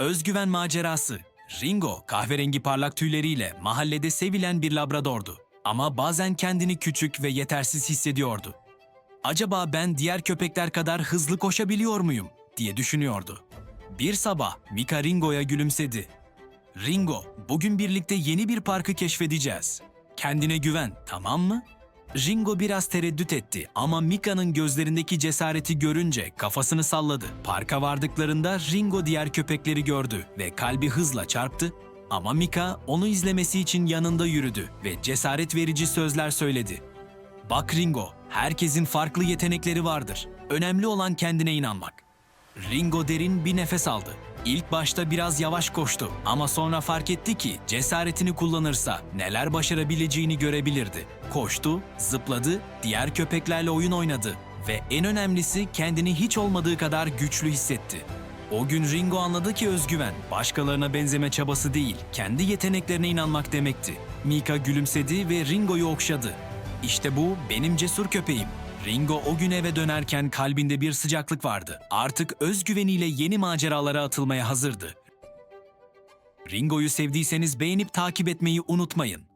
Özgüven macerası. Ringo, kahverengi parlak tüyleriyle mahallede sevilen bir labradordu. Ama bazen kendini küçük ve yetersiz hissediyordu. Acaba ben diğer köpekler kadar hızlı koşabiliyor muyum diye düşünüyordu. Bir sabah Mika Ringo'ya gülümsedi. Ringo, bugün birlikte yeni bir parkı keşfedeceğiz. Kendine güven, tamam mı? Ringo biraz tereddüt etti ama Mika'nın gözlerindeki cesareti görünce kafasını salladı. Parka vardıklarında Ringo diğer köpekleri gördü ve kalbi hızla çarptı. Ama Mika onu izlemesi için yanında yürüdü ve cesaret verici sözler söyledi. Bak Ringo, herkesin farklı yetenekleri vardır. Önemli olan kendine inanmak. Ringo derin bir nefes aldı. İlk başta biraz yavaş koştu ama sonra fark etti ki cesaretini kullanırsa neler başarabileceğini görebilirdi. Koştu, zıpladı, diğer köpeklerle oyun oynadı ve en önemlisi kendini hiç olmadığı kadar güçlü hissetti. O gün Ringo anladı ki özgüven, başkalarına benzeme çabası değil, kendi yeteneklerine inanmak demekti. Mika gülümsedi ve Ringo'yu okşadı. İşte bu benim cesur köpeğim. Ringo o gün eve dönerken kalbinde bir sıcaklık vardı. Artık özgüveniyle yeni maceralara atılmaya hazırdı. Ringo'yu sevdiyseniz beğenip takip etmeyi unutmayın.